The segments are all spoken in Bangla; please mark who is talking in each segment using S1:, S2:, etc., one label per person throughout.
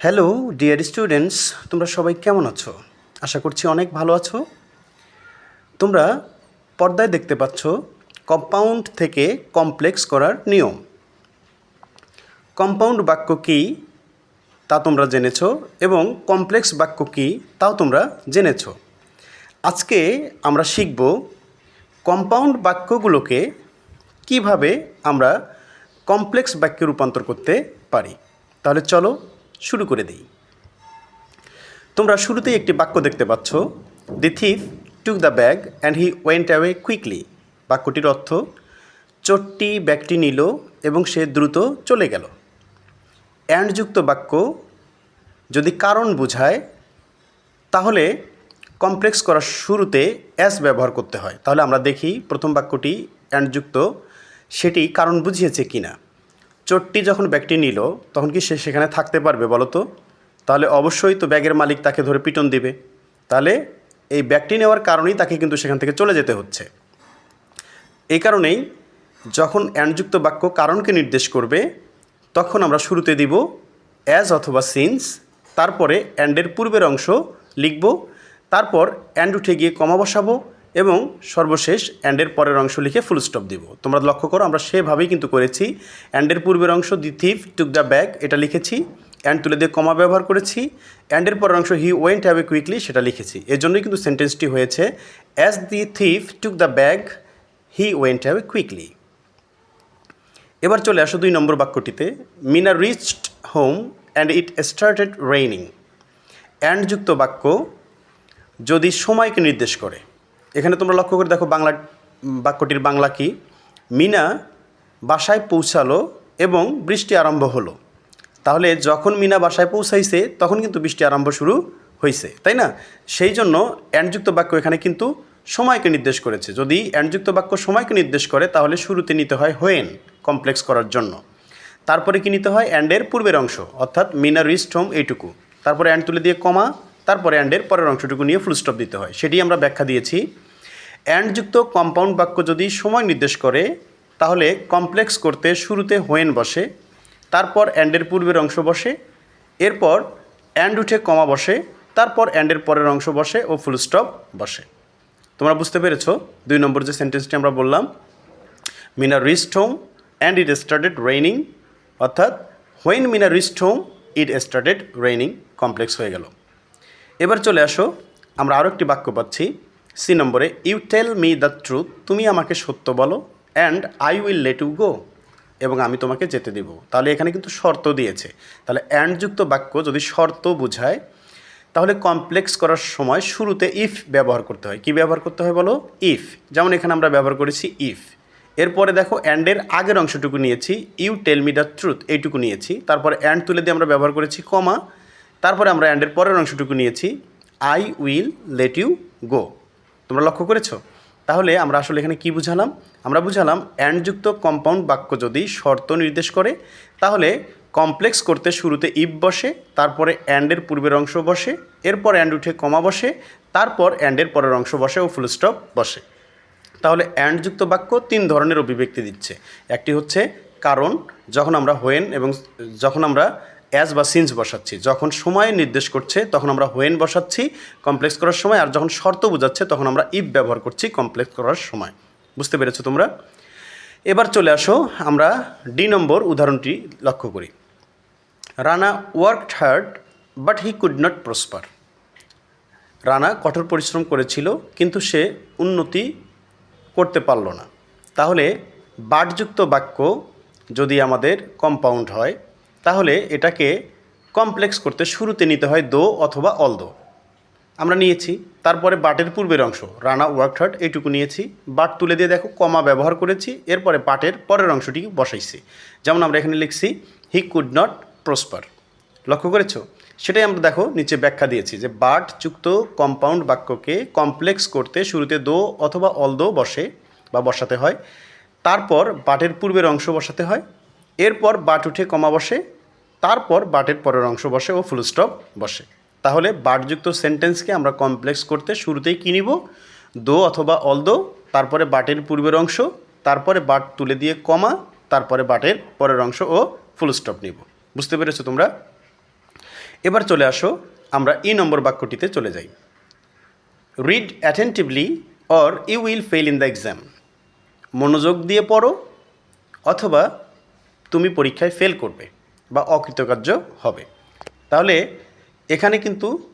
S1: হ্যালো ডিয়ার স্টুডেন্টস তোমরা সবাই কেমন আছো? আশা করছি অনেক ভালো আছো। তোমরা পর্দায় দেখতে পাচ্ছ কম্পাউন্ড থেকে কমপ্লেক্স করার নিয়ম। কম্পাউন্ড বাক্য কী তা তোমরা জেনেছো এবং কমপ্লেক্স বাক্য কী তাও তোমরা জেনেছো। আজকে আমরা শিখব কম্পাউন্ড বাক্যগুলোকে কীভাবে আমরা কমপ্লেক্স বাক্যে রূপান্তর করতে পারি। তাহলে চলো শুরু করে দিই। তোমরা শুরুতেই একটি বাক্য দেখতে পাচ্ছ। The thief took the bag and he went away quickly বাক্যটির অর্থ, চোরটি ব্যাগটি নিল এবং সে দ্রুত চলে গেল। অ্যান্ডযুক্ত বাক্য, যদি কারণ বোঝায়, তাহলে কমপ্লেক্স করার শুরুতে অ্যাস ব্যবহার করতে হয়। তাহলে আমরা দেখি প্রথম বাক্যটি অ্যান্ডযুক্ত, সেটি কারণ বুঝিয়েছে কি না চোরটি যখন ব্যাগটি নিল, তখন কি সে সেখানে থাকতে পারবে বলো তো? তাহলে অবশ্যই তো ব্যাগের মালিক তাকে ধরে পিটন দিবে। তাহলে এই ব্যাগটি নেওয়ার কারণেই তাকে কিন্তু সেখান থেকে চলে যেতে হচ্ছে। এই কারণেই যখন অ্যান্ডযুক্ত বাক্য কারণকে নির্দেশ করবে, তখন আমরা শুরুতে দিব অ্যাজ অথবা সিন্স তারপরে অ্যান্ডের পূর্বের অংশ লিখব, তারপর অ্যান্ড উঠে গিয়ে কমা বসাবো এবং সর্বশেষ অ্যান্ডের পরের অংশ লিখে ফুল স্টপ দিব। তোমরা লক্ষ্য করো, আমরা সেভাবেই কিন্তু করেছি। অ্যান্ডের পূর্বের অংশ the thief took the bag এটা লিখেছি। অ্যান্ড তুলে দিয়ে কমা ব্যবহার করেছি। অ্যান্ডের পরের অংশ he went have a quickly সেটা লিখেছি। এর জন্যই কিন্তু সেন্টেন্সটি হয়েছে as the thief took the bag he went have a quickly এবার চলে আসো দুই নম্বর বাক্যটিতে। Mina reached home and it started raining and যুক্ত বাক্য, যদি সময়কে নির্দেশ করে এখানে তোমরা লক্ষ্য করে দেখো বাংলা বাক্যটির বাংলা কি? মিনা বাসায় পৌঁছালো এবং বৃষ্টি আরম্ভ হলো। তাহলে যখন মিনা বাসায় পৌঁছাইছে, তখন কিন্তু বৃষ্টি আরম্ভ শুরু হয়েছে তাই না? সেই জন্য অ্যান্ডযুক্ত বাক্য এখানে কিন্তু সময়কে নির্দেশ করেছে। যদি অ্যান্ডযুক্ত বাক্য সময়কে নির্দেশ করে, তাহলে শুরুতে নিতে হয় হোয়েন কমপ্লেক্স করার জন্য। তারপরে কি নিতে হয়? অ্যান্ডের পূর্বের অংশ, অর্থাৎ মিনা রিস্ট হোম এইটুকু। তারপরে অ্যান্ড তুলে দিয়ে কমা তারপরে অ্যান্ডের পরের অংশটুকু নিয়ে ফুল স্টপ দিতে হয়। সেটি আমরা ব্যাখ্যা দিয়েছি। অ্যান্ডযুক্ত কম্পাউন্ড বাক্য যদি সময় নির্দেশ করে, তাহলে কমপ্লেক্স করতে শুরুতে হোয়েন বসে, তারপর অ্যান্ডের পূর্বের অংশ বসে, এরপর অ্যান্ড উঠে কমা বসে, তারপর অ্যান্ডের পরের অংশ বসে ও ফুল স্টপ বসে। তোমরা বুঝতে পেরেছ? দুই নম্বর যে সেন্টেন্সটি আমরা বললাম Mina reached home and it started raining অর্থাৎ when Mina reached home it started raining complex হয়ে গেল। এবার চলে আসো, আমরা আরও একটি বাক্য পাচ্ছি সি নম্বরে you tell me the truth তুমি আমাকে সত্য বলো and I will let you go এবং আমি তোমাকে যেতে দিব। তাহলে এখানে কিন্তু শর্ত দিয়েছে। তাহলে অ্যান্ডযুক্ত বাক্য যদি শর্ত বোঝায়, তাহলে কমপ্লেক্স করার সময় শুরুতে ইফ ব্যবহার করতে হয়। কি ব্যবহার করতে হয় বলো? ইফ যেমন এখানে আমরা ব্যবহার করেছি ইফ এরপরে দেখো অ্যান্ডের আগের অংশটুকু নিয়েছি you tell me the truth এইটুকু নিয়েছি। তারপরে অ্যান্ড তুলে দিয়ে আমরা ব্যবহার করেছি, কমা। তারপরে আমরা অ্যান্ডের পরের অংশটুকু নিয়েছি I will let you go তোমরা লক্ষ্য করেছ? তাহলে আমরা আসলে এখানে কি বুঝালাম? আমরা বুঝালাম অ্যান্ডযুক্ত কম্পাউন্ড বাক্য যদি শর্ত নির্দেশ করে, তাহলে কমপ্লেক্স করতে শুরুতে ইফ বসে, তারপরে অ্যান্ডের পূর্বের অংশ বসে, এরপর অ্যান্ড উঠে কমা বসে, তারপর অ্যান্ডের পরের অংশ বসে ও ফুল স্টপ বসে। তাহলে অ্যান্ডযুক্ত বাক্য তিন ধরনের অভিব্যক্তি দিচ্ছে। একটি হচ্ছে কারণ, যখন আমরা হোয়েন এবং যখন আমরা অ্যাজ বা সিন্স বসাচ্ছি। যখন সময় নির্দেশ করছে, তখন আমরা হোয়েন বসাচ্ছি কমপ্লেক্স করার সময়, আর যখন শর্ত বোঝাচ্ছে, তখন আমরা ইফ ব্যবহার করছি কমপ্লেক্স করার সময়। বুঝতে পেরেছ তোমরা? এবার চলে আসো, আমরা ডি নম্বর উদাহরণটি লক্ষ্য করি। Rana worked hard but he could not prosper Rana কঠোর পরিশ্রম করেছিল, কিন্তু সে উন্নতি করতে পারল না। তাহলে বাটযুক্ত বাক্য যদি আমাদের কম্পাউন্ড হয় তাহলে এটাকে কমপ্লেক্স করতে শুরুতে নিতে হয় দো অথবা অল দো আমরা নিয়েছি, তারপরে বাটের পূর্বের অংশ, রানা ওয়ার্ক হার্ট, এইটুকু নিয়েছি। বাট তুলে দিয়ে দেখো, কমা ব্যবহার করেছি, এরপরে বাটের পরের অংশটি বসাইছি। যেমন আমরা এখানে লিখছি হি কুড নট প্রসপার লক্ষ্য করেছ? সেটাই আমরা দেখো, নিচে ব্যাখ্যা দিয়েছি যে বাট যুক্ত কম্পাউন্ড বাক্যকে কমপ্লেক্স করতে শুরুতে দো অথবা অল দো বসে বা বসাতে হয়। তারপর বাটের পূর্বের অংশ বসাতে হয়। এরপর বাট উঠে কমা বসে, তারপর বাটের পরের অংশ বসে ও ফুল স্টপ বসে। তাহলে বাটযুক্ত সেন্টেন্সকে আমরা কমপ্লেক্স করতে শুরুতেই কী নিব? দো অথবা অল দো তারপরে বাটের পূর্বের অংশ, তারপরে বাট তুলে দিয়ে কমা, তারপরে বাটের পরের অংশ ও ফুল স্টপ নিব। বুঝতে পেরেছ তোমরা? এবার চলে আসো, আমরা ই নম্বর বাক্যটিতে চলে যাই। Read attentively or you will fail in the exam মনোযোগ দিয়ে পড়ো, অথবা তুমি পরীক্ষায় ফেল করবে বা অকৃতকার্য হবে। তাহলে এখানে কিন্তু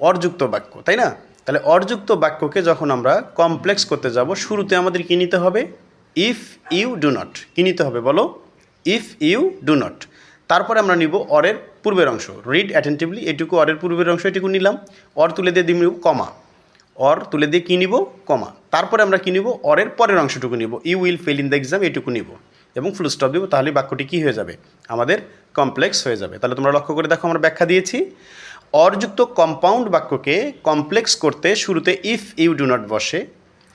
S1: অর্যুক্ত বাক্য, তাই না? তাহলে অর্যুক্ত বাক্যকে যখন আমরা কমপ্লেক্স করতে যাব, শুরুতে আমাদের কী নিতে হবে? ইফ ইউ ডু নট কী নিতে হবে বলো? ইফ ইউ ডু নট তারপরে আমরা নিব অরের পূর্বের অংশ। রিড অ্যাটেন্টিভলি এটুকু অরের পূর্বের অংশ, এটুকু নিলাম। অর তুলে দিয়ে দিব কমা। অর তুলে দিয়ে কী নিব? কমা। তারপরে আমরা কী নিব? অরের পরের অংশটুকু নিব। You will fail in the exam এটুকু নিব। এবং ফুল স্টপ দিব, তাহলে বাক্যটি কী হয়ে যাবে? আমাদের কমপ্লেক্স হয়ে যাবে। তাহলে তোমরা লক্ষ্য করে দেখো, আমরা ব্যাখ্যা দিয়েছি। অরযুক্ত কম্পাউন্ড বাক্যকে কমপ্লেক্স করতে শুরুতে ইফ ইউ ডু নট বসে,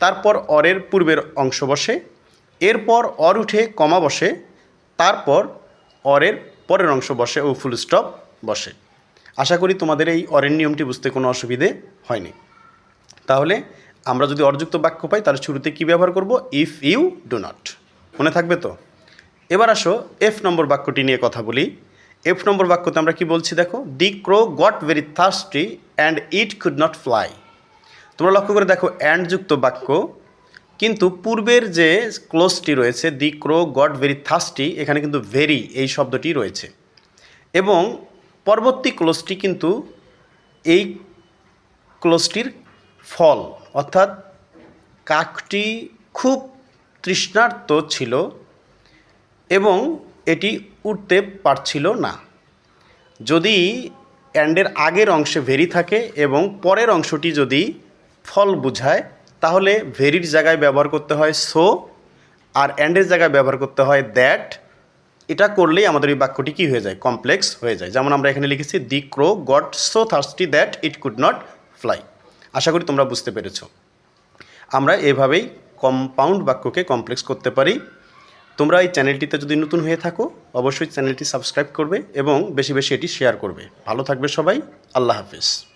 S1: তারপর অরের পূর্বের অংশ বসে, এরপর অর উঠে কমা বসে, তারপর অরের পরের অংশ বসে ও ফুল স্টপ বসে। আশা করি তোমাদের এই অরের নিয়মটি বুঝতে কোনো অসুবিধে হয়নি। তাহলে আমরা যদি অরযুক্ত বাক্য পাই, তাহলে শুরুতে কী ব্যবহার করব? ইফ ইউ ডু নট মনে থাকবে তো? এবার আসো এফ নম্বর বাক্যটি নিয়ে কথা বলি। এফ নম্বর বাক্যতে আমরা কি বলছি দেখো? The crow got very thirsty and it could not fly তোমরা লক্ষ্য করে দেখো অ্যান্ড যুক্ত বাক্য। কিন্তু পূর্বের যে ক্লোজটি রয়েছে the crow got very thirsty এখানে কিন্তু ভেরি এই শব্দটি রয়েছে। এবং পরবর্তী ক্লোজটি কিন্তু এই ক্লোজটির ফল। অর্থাৎ কাকটি খুব তৃষ্ণার্ত ছিল। এবং এটি উঠতে পারছিল না। যদি অ্যান্ডের আগের অংশে ভেরি থাকে এবং পরের অংশটি যদি ফল বোঝায়, তাহলে ভেরির জায়গায় ব্যবহার করতে হয় সো, আর অ্যান্ডের জায়গায় ব্যবহার করতে হয় দ্যাট। এটা করলেই আমাদের এই বাক্যটি কী হয়ে যায়? কমপ্লেক্স হয়ে যায়। যেমন আমরা এখানে লিখেছি, the crow got so thirsty that it could not fly. আশা করি তোমরা বুঝতে পেরেছ। আমরা এভাবেই কম্পাউন্ড বাক্যকে কমপ্লেক্স করতে পারি। তোমরা এই চ্যানেলটিতে যদি নতুন হয়ে থাকো, অবশ্যই চ্যানেলটি সাবস্ক্রাইব করবে এবং বেশি বেশি এটি শেয়ার করবে। ভালো থাকবে সবাই। আল্লাহ হাফিজ।